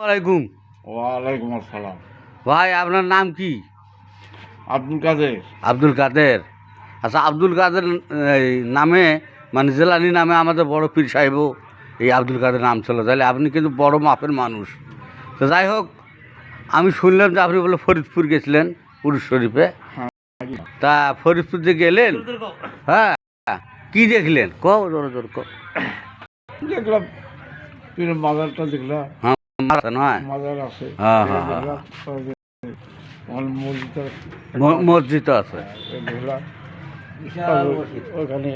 ওয়ালাইকুম ওয়ালাইকুম আসসালাম। ভাই আপনার নাম কি? আব্দুল কাদের। আব্দুল কাদের। আচ্ছা আব্দুল কাদের নামে মানে জেলানি নামে আমাদের বড় পীর সাহেব এই আব্দুল কাদের নাম ছিল। তাহলে আপনি কিন্তু বড় মাপের মানুষ। তো যাই হোক আমি শুনলাম যে আপনি বলে ফরিদপুর গেছিলেন পুরুষ শরীফে। হ্যাঁ। তা ফরিদপুর যে গেলেন হ্যাঁ কি দেখলেন? কও জোর জোর কও। দেখলাম মাজারটা দেখলাম। হ্যাঁ, হ্যাঁ, হ্যাঁ। মসজিদ আছে, ওখানে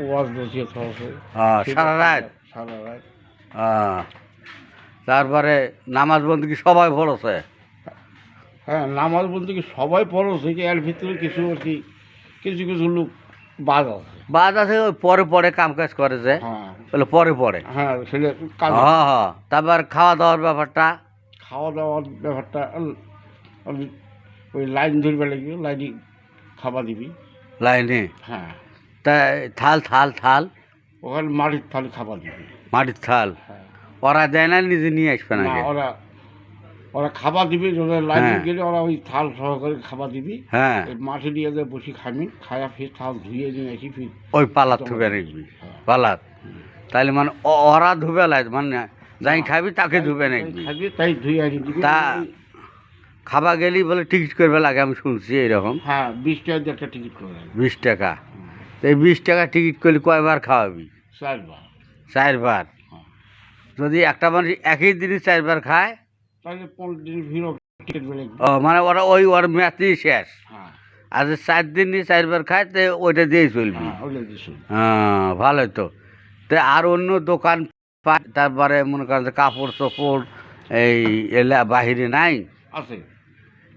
ওয়াজ বসিয়ে আছে। হ্যাঁ, সারা রাত? সারা রাত। হ্যাঁ। তারপরে নামাজ বন্ধু কি সবাই পড়ছে? হ্যাঁ নামাজ বলতে কি সবাই পড়ছে কি এর ভিতরে কিছু আর কি কিছু কিছু লোক বাদ আছে। ওই পরে পরে কাম কাজ করে যে। হ্যাঁ। বলে পরে পরে। হ্যাঁ হ্যাঁ হ্যাঁ। তারপর খাওয়া দাওয়ার ব্যাপারটা খাওয়া দাওয়ার ব্যাপারটা ওই লাইন ধরবে লাগবে লাইনে খাবার দিবি। লাইনে? হ্যাঁ। তা থাল থাল থাল? ওখানে মাটির থালি খাবার দিবি। মাটির থাল? হ্যাঁ। ওরা দেয় না নিজে নিয়ে আসবে না ওরা ওরা খাবার দিবি ওরা লাইনে হ্যাঁ। গেলে ওরা ওই থাল সহকারে খাবার দিবি। হ্যাঁ। মাঠে নিয়ে যায় বসি খাবি খায়া ফির থাল ধুয়ে নিয়ে আসি ফির ওই পালাত ধুবে নাকি? হ্যাঁ। পালাত? তাহলে মানে ওরা ধুবে লাই মানে যাই খাবি তাকে ধুবে নাকি? খাবি তাই ধুয়ে আনি দিবি। তা- খাবা গেলি বলে টিকিট করবে লাগে আমি শুনছি এরকম হ্যাঁ বিশ টাকা দিয়ে একটা টিকিট করবে বিশ টাকা? এই বিশ টাকা টিকিট করলে কয়বার খাওয়াবি? চারবার। চারবার? হ্যাঁ। যদি একটা মানুষ একই দিনে চারবার খায় তাহলে পনেরো দিন ভিড় টিকিট বেড়ে ও মানে ওরা ওই ওর ম্যাচই শেষ। হ্যাঁ। আর চার দিনই চারবার খায় তো ওইটা দিয়েই চলবি। হ্যাঁ হ্যাঁ ভালোই তো। তো আর অন্য দোকান তারপরে মনে করেন কাপড় চোপড় এই এলা বাহিরে নাই? আছে।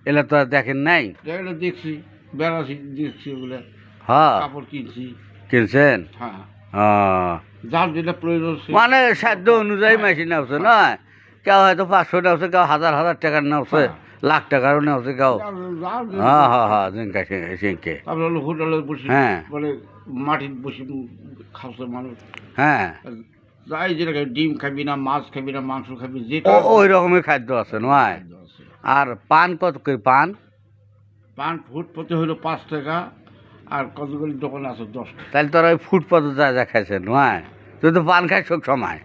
এলা তো আর দেখেন নাই? এগুলো দেখছি বেড়াছি দেখছি ওগুলো। হ্যাঁ। কাপড় কিনছি। কিনছেন? হ্যাঁ। হ্যাঁ। যার যেটা প্রয়োজন মানে সাধ্য অনুযায়ী মেশিন নেওছে নয়? কেউ হয়তো পাঁচশো নেওছে কেউ হাজার হাজার টাকার নেওছে হ্যাঁ। লাখ টাকারও নেওছে কেউ। যেটা- হ্যাঁ হ্যাঁ হ্যাঁ জিঙ্কা সিংকে হোটেলে বসে হ্যাঁ। মানে মাটির বসে খাচ্ছে মানুষ। হ্যাঁ। যাই খাবি, ডিম খাবি না মাছ খাবি না মাংস খাবি যেটা ওই রকমের খাদ্য আছে নয়? আর পান কত করে পান? পান ফুট প্রতি হলো পাঁচ টাকা আর কতগুলি দোকান আছে দশ টাকা। তাহলে তোরা ওই ফুটপাতে যা যা খাইছে নয়? তুই তো পান খাই সব সময়।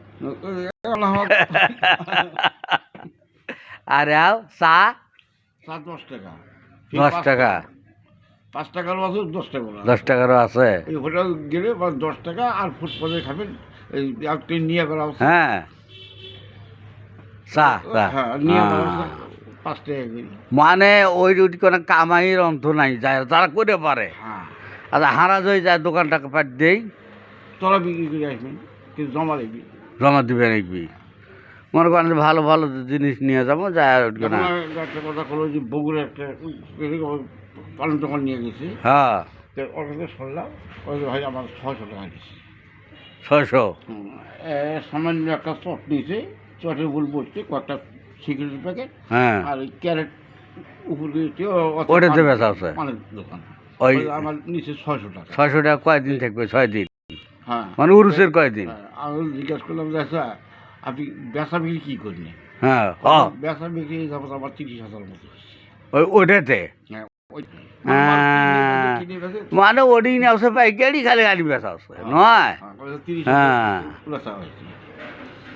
আর আও চা? সাত দশ টাকা। দশ টাকা? পাঁচ টাকারও আছে দশ টাকা দশ টাকারও আছে? এই হোটেল গেলে দশ টাকা আর ফুটপাতে খাবেন এই নিয়ে করা হ্যাঁ। চা হ্যাঁ নিয়ে পাঁচ টাকা মানে ওই রুটি কোনো কামাইয়ের অন্ত নাই যায় তারা করে পারে। হ্যাঁ। আচ্ছা হারা হয়ে যায় দোকানটাকে পাঠ দেই। তোরা বিক্রি করে আসবেন কিন্তু জমা দেখবি জমা দিবে নাকি মনে করেন ভালো ভালো জিনিস নিয়ে যাব আর উঠবে না। একটা কথা হলো যে বগুড়া একটা পালন দোকান নিয়ে গেছি। হ্যাঁ। ওর কাছে শুনলাম ওই ভাই আমার ছয়শো টাকা হুম, এ, সামান্য একটা চট নিয়েছে চটের ভুল বসছে কয়েকটা সিগারেট প্যাকেট হ্যাঁ। আর ওই ক্যারেট উপর ওটা দেবে আছে দোকান। ওই ওই আমার নিচে ছয়শো টাকা। ছয়শো টাকা কয়দিন থাকবে? ছয় দিন। হ্যাঁ। মানে উরুসের কয়দিন? হ্যাঁ, আমি জিজ্ঞাসা করলাম যে আচ্ছা আপনি বেচা বিক্রি কী করলেন হ্যাঁ ও বেচা বিক্রি যাব আমার তিরিশ হাজার মতো ওই হ্যাঁ ওই হ্যাঁ। মানে ওডি নেওয়া পাইকারি খালি গাড়ি বেচা আছে নয়? হ্যাঁ, হ্যাঁ।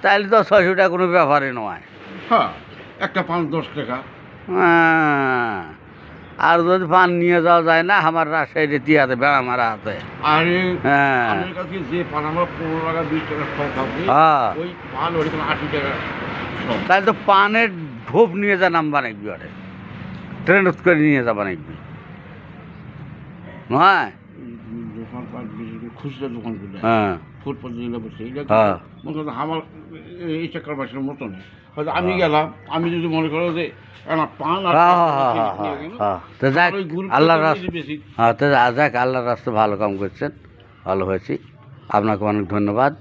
তাহলে তো ছয়শো টাকা কোনো ব্যাপারই নয়। হ্যাঁ একটা পাঁচ দশ টাকা। হ্যাঁ। আর যদি পান নিয়ে যাওয়া যায় না আমার রাজশাহীতে তিয়াতে বেড়া মারা হাতে হ্যাঁ। হ্যাঁ। তাহলে তো পানের ঢোপ নিয়ে যা নাম বানাইবি ওরে ট্রেন করে নিয়ে যা বানাইবি নয় দোকান পাট বিশেষ করে খুচরা দোকানগুলো হ্যাঁ। ফুটপাথ যেগুলো বসে। এটা হ্যাঁ। মনে করো আমার এই চাকার বাসের মতো নেই হয়তো আমি গেলাম আমি যদি মনে করো যে পান হ্যাঁ হ্যাঁ হ্যাঁ হ্যাঁ হ্যাঁ। যাক হ্যাঁ তো যাক আল্লাহ রাস্তা ভালো কাম করছেন ভালো হয়েছি। আপনাকে অনেক ধন্যবাদ।